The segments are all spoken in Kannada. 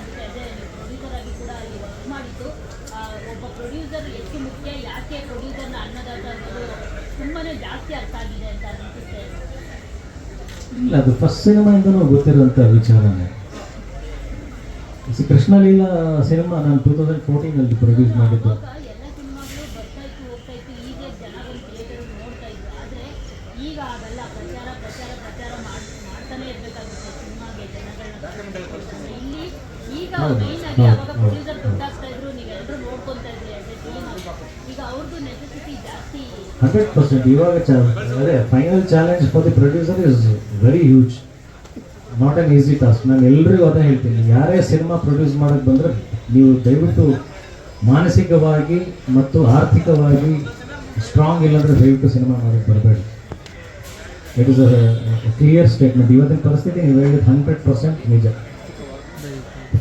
ಅಂದರೆ ಅದೇ ಪ್ರೊಡ್ಯೂಸರ್ ಆಗಿ ಕೂಡ ಅಲ್ಲಿ ವರ್ಕ್ ಮಾಡಿದ್ದು. ಒಬ್ಬ ಪ್ರೊಡ್ಯೂಸರ್ ಎಷ್ಟು ಮುಖ್ಯ ಯಾಕೆ ಪ್ರೊಡ್ಯೂಸರ್ನ ಅನ್ನದಾತ ಅನ್ನೋದು ತುಂಬಾ ಜಾಸ್ತಿ ಅರ್ಥ ಆಗಿದೆ ಅಂತ ಅನಿಸುತ್ತೆ. ಇಲ್ಲ ಅದು ಫಸ್ಟ್ ಸಿನಿಮಾಯಿಂದನೂ ಗೊತ್ತಿರುವಂಥ ವಿಚಾರನೇ. ಕೃಷ್ಣಲೀಲಾ ಸಿನಿಮಾ ನಾನು ಟೂ ತೌಸಂಡ್ ಫೋರ್ಟೀನಲ್ಲಿ ಪ್ರೊಡ್ಯೂಸ್ ಮಾಡಿದ್ದು. ಪ್ರಚಾರ ಪ್ರಚಾರ ಪ್ರಚಾರ ಮಾಡ್ತಾನೆ ಇರಬೇಕಾಗುತ್ತೆ ಸಿನಿಮಾಗೆ ಜನಗಳನ್ನ. ಈಗ ಹೌದು, ಆಗಿ ಅವಾಗ ಪ್ರೊಡ್ಯೂಸರ್ ದುಡ್ಡಾಗ್ತಾ ಇದ್ರು ನೀವೆಲ್ಲರೂ ನೋಡ್ಕೊಂತಾ ಇದ್ರಿ ಈಗ ಅವ್ರದ್ದು ನೆಸೆಸಿಟಿ ಜಾಸ್ತಿ. ಹಂಡ್ರೆಡ್ ಪರ್ಸೆಂಟ್ ಇವಾಗ ಚಾ ಅದೇ final challenge for the producer is very huge not an easy task ನಾನು ಎಲ್ರಿಗೂ ಅದೇ ಹೇಳ್ತೀನಿ. ಯಾರೇ ಸಿನಿಮಾ ಪ್ರೊಡ್ಯೂಸ್ ಮಾಡೋಕ್ಕೆ ಬಂದರೆ ನೀವು ದಯವಿಟ್ಟು ಮಾನಸಿಕವಾಗಿ ಮತ್ತು ಆರ್ಥಿಕವಾಗಿ ಸ್ಟ್ರಾಂಗ್ ಇಲ್ಲಾಂದ್ರೆ ದಯವಿಟ್ಟು ಸಿನಿಮಾ ಮಾಡೋಕ್ಕೆ ಬರಬೇಡಿ. It is a clear statement ಇವತ್ತಿನ ಪರಿಸ್ಥಿತಿ ನೀವು ಹೇಳಿದ ಹಂಡ್ರೆಡ್ ಪರ್ಸೆಂಟ್ ನಿಜ.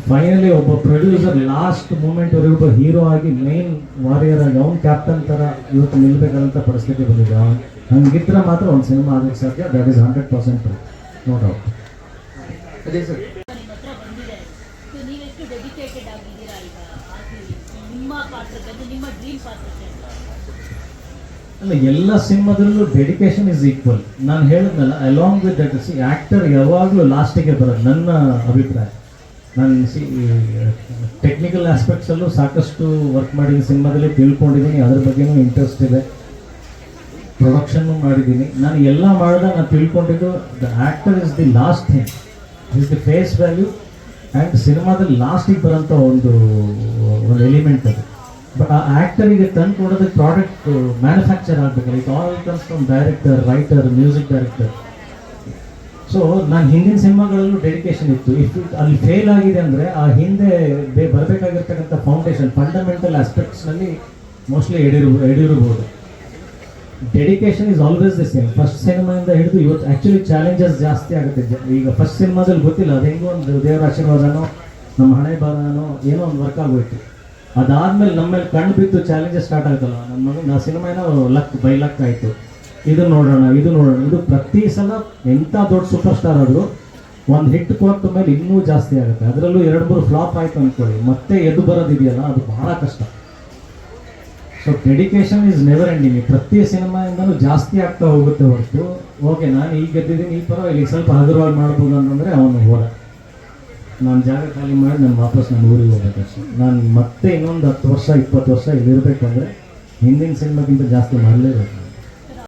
ಫೈನಲಿ ಒಬ್ಬ ಪ್ರೊಡ್ಯೂಸರ್ ಲಾಸ್ಟ್ ಮೂಮೆಂಟ್ವರೆಗೂ ಒಬ್ಬ ಹೀರೋ ಆಗಿ ಮೇನ್ ವಾರಿಯರ್ ಆಗಿ ಅವ್ನು ಕ್ಯಾಪ್ಟನ್ ಥರ ಇವತ್ತು ನಿಲ್ಬೇಕಾದಂತ ಪರಿಸ್ಥಿತಿ ಬಂದಿದೆ. ಅವ್ನು ಹಂಗಿದ್ರೆ ಮಾತ್ರ ಒಂದು ಸಿನಿಮಾ ಆಗಕ್ಕೆ ಸಾಧ್ಯ. That is hundred percent no doubt ಅದೇ ಸರ್. ಅಲ್ಲ ಎಲ್ಲ ಸಿನಿಮಾದಲ್ಲೂ ಡೆಡಿಕೇಶನ್ ಇಸ್ ಈಕ್ವಲ್ ನಾನು ಹೇಳಿದ್ನಲ್ಲ along with that actor actor ಯಾವಾಗಲೂ ಲಾಸ್ಟಿಗೆ ಬರೋದು ನನ್ನ ಅಭಿಪ್ರಾಯ. ನಾನು ಸಿ ಟೆಕ್ನಿಕಲ್ ಆಸ್ಪೆಕ್ಟ್ಸಲ್ಲೂ ಸಾಕಷ್ಟು ವರ್ಕ್ ಮಾಡಿದ್ದೀನಿ ಸಿನಿಮಾದಲ್ಲಿ ತಿಳ್ಕೊಂಡಿದ್ದೀನಿ. ಅದ್ರ ಬಗ್ಗೆನೂ ಇಂಟ್ರೆಸ್ಟ್ ಇದೆ. ಪ್ರೊಡಕ್ಷನ್ನು ಮಾಡಿದ್ದೀನಿ. ನಾನು ಎಲ್ಲ ಮಾಡಿದ ನಾನು ತಿಳ್ಕೊಂಡಿದ್ದು the actor is the last thing is the face value and ಸಿನಿಮಾದಲ್ಲಿ ಲಾಸ್ಟಿಗೆ ಬರೋಂಥ ಒಂದು ಒಂದು ಎಲಿಮೆಂಟ್ ಅದು. ಬಟ್ ಆ ಆ್ಯಕ್ಟರಿಗೆ ತಂದು ಕೊಡೋದಕ್ಕೆ product manufacture ಆಗಬೇಕಲ್ಲ. It all comes from director writer music director so ನಾನು ಹಿಂದಿನ ಸಿನಿಮಾಗಳಲ್ಲೂ ಡೆಡಿಕೇಶನ್ ಇತ್ತು. ಇಫ್ ಅಲ್ಲಿ ಫೇಲ್ ಆಗಿದೆ ಅಂದರೆ ಆ ಹಿಂದೆ ಬರಬೇಕಾಗಿರ್ತಕ್ಕಂಥ ಫೌಂಡೇಶನ್ ಫಂಡಮೆಂಟಲ್ ಆಸ್ಪೆಕ್ಟ್ಸ್ನಲ್ಲಿ ಮೋಸ್ಟ್ಲಿ ಎಡಿರು ಎಡಿರಬಹುದು dedication is always the same first ಸಿನಿಮಾಯಿಂದ ಹಿಡಿದು ಇವತ್ತು ಆ್ಯಕ್ಚುಲಿ ಚಾಲೆಂಜಸ್ ಜಾಸ್ತಿ ಆಗುತ್ತೆ. ಈಗ ಫಸ್ಟ್ ಸಿನಿಮಾದಲ್ಲಿ ಗೊತ್ತಿಲ್ಲ, ಅದು ಹೆಂಗೋ ಒಂದು ದೇವರ ಆಶೀರ್ವಾದನೋ, ನಮ್ಮ ಹಣೆ ಬಾರನೋ ಏನೋ ಒಂದು ವರ್ಕ್ ಆಗೋಯ್ತು. ಅದಾದ್ಮೇಲೆ ನಮ್ಮ ಮೇಲೆ ಕಣ್ಣು ಬಿದ್ದು ಚಾಲೆಂಜಸ್ ಸ್ಟಾರ್ಟ್ ಆಗುತ್ತಲ್ಲ ನಮ್ಮ ಸಿನಿಮಾ ಏನೋ ಲಕ್ ಬೈ ಲಕ್ ಆಯಿತು. ಇದು ನೋಡೋಣ ಇದು ನೋಡೋಣ. ಇದು ಪ್ರತಿ ಸಲ ಎಂಥ ದೊಡ್ಡ ಸೂಪರ್ ಸ್ಟಾರ್ ಆದರೂ ಒಂದು ಹಿಟ್ ಕೊಟ್ಟ ಮೇಲೆ ಇನ್ನೂ ಜಾಸ್ತಿ ಆಗುತ್ತೆ. ಅದರಲ್ಲೂ ಎರಡು ಮೂರು ಫ್ಲಾಪ್ ಆಯ್ತು ಅಂದ್ಕೊಳ್ಳಿ ಮತ್ತೆ ಎದ್ದು ಬರೋದಿದೆಯಲ್ಲ, ಅದು ಬಹಳ ಕಷ್ಟ. So dedication is never ending ಪ್ರತಿ ಸಿನಿಮಾಯಿಂದನೂ ಜಾಸ್ತಿ ಆಗ್ತಾ ಹೋಗುತ್ತೆ ಹೊರತು. ಓಕೆ, ನಾನು ಈಗ ಗೆದ್ದಿದ್ದೀನಿ ಈ ಪರವಾಗಿ ಸ್ವಲ್ಪ ಹಗುರವಾಗಿ ಮಾಡ್ಬೋದು ಅಂತಂದರೆ ಅವನು ಹೋದ. ನಾನು ಜಾಗ ಖಾಲಿ ಮಾಡಿ ನಾನು ವಾಪಸ್ ನಾನು ಊರಿಗೆ ಹೋಗ್ಬೇಕಷ್ಟೆ ನಾನು ಮತ್ತೆ ಇನ್ನೊಂದು ಹತ್ತು ವರ್ಷ, ಇಪ್ಪತ್ತು ವರ್ಷ ಇಲ್ಲಿರಬೇಕು ಹಿಂದಿನ ಸಿನಿಮಾಗಿಂತ ಜಾಸ್ತಿ ಮಾಡಲೇಬೇಕು.